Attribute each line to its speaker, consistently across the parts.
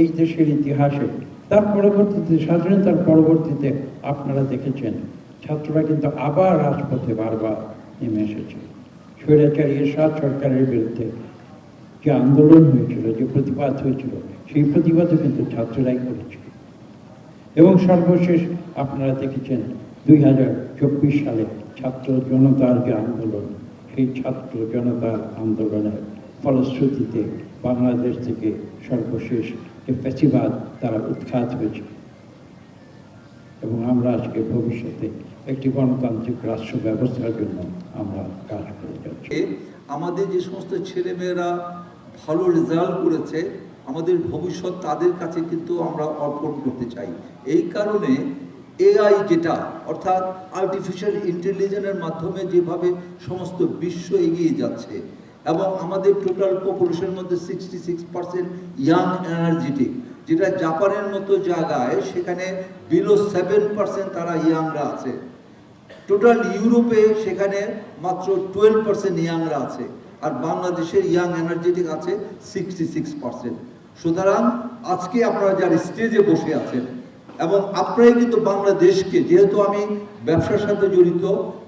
Speaker 1: এই দেশের ইতিহাসে, তার পরবর্তীতে, স্বাধীনতার পরবর্তীতে আপনারা দেখেছেন, ছাত্ররা কিন্তু আবার রাজপথে বারবার নেমে এসেছে। স্বৈরাচারী এরশাদ সরকারের বিরুদ্ধে যে আন্দোলন হয়েছিল, যে প্রতিবাদ হয়েছিল, সেই প্রতিবাদও কিন্তু ছাত্ররাই করেছিল এবং সর্বশেষ আপনারা দেখেছেন, দুই হাজার চব্বিশ সালে ছাত্র জনতার যে আন্দোলন, সেই ছাত্র জনতার আন্দোলনের ফলশ্রুতিতে বাংলাদেশ থেকে সর্বশেষ যে ফেসিবাদ তারা উৎখাত হয়েছে। এবং আমরা আজকে ভবিষ্যতে একটি গণতান্ত্রিক রাষ্ট্র ব্যবস্থার জন্য আমরা কাজ করে যাচ্ছি।
Speaker 2: আমাদের যে সমস্ত ছেলেমেয়েরা ভালো রেজাল্ট করেছে, আমাদের ভবিষ্যৎ তাদের কাছে কিন্তু আমরা অর্পণ করতে চাই। এই কারণে এআই যেটা, অর্থাৎ আর্টিফিশিয়াল ইন্টেলিজেন্সের মাধ্যমে যেভাবে সমস্ত বিশ্ব এগিয়ে যাচ্ছে এবং আমাদের টোটাল পপুলেশনের মধ্যে sixty six percent young energetic যেটা জাপানের মতো জায়গায় সেখানে বিলো সেভেন পার্সেন্ট তারা ইয়াংরা আছে। টোটাল ইউরোপে সেখানে মাত্র টুয়েলভ পার্সেন্ট ইয়াংরা আছে, আর বাংলাদেশের ইয়াং এনার্জেটিক আছে সিক্সটি সিক্স পার্সেন্ট সুতরাং আজকে আপনারা যারা স্টেজে বসে আছেন এবং আপনারাই কিন্তু বাংলাদেশকে, যেহেতু আমি ব্যবসার সাথে জড়িত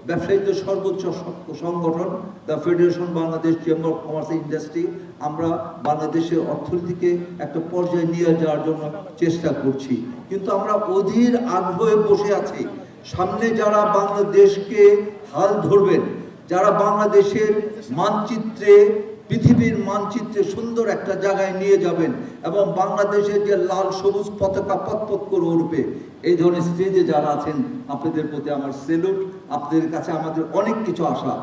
Speaker 2: ব্যবসায়ীদের সর্বোচ্চ সংগঠন, the federation Bangladesh chamber of commerce industry আমরা বাংলাদেশের অর্থনীতিকে একটা পর্যায়ে নিয়ে যাওয়ার জন্য চেষ্টা করছি। কিন্তু আমরা অধীর আগ্রহে বসে আছি। সামনে যারা বাংলাদেশকে হাল ধরবেন, যারা বাংলাদেশের মানচিত্রে পৃথিবীর মানচিত্রে সুন্দর একটা জায়গায় নিয়ে যাবেন এবং বাংলাদেশের যে লাল সবুজ পতাকা পতপত করে উঠবে এই ধরনের স্টেজে যারা আছেন, আপনাদের প্রতি আমার সেলুট আপনাদের কাছে আমাদের অনেক কিছু আশা।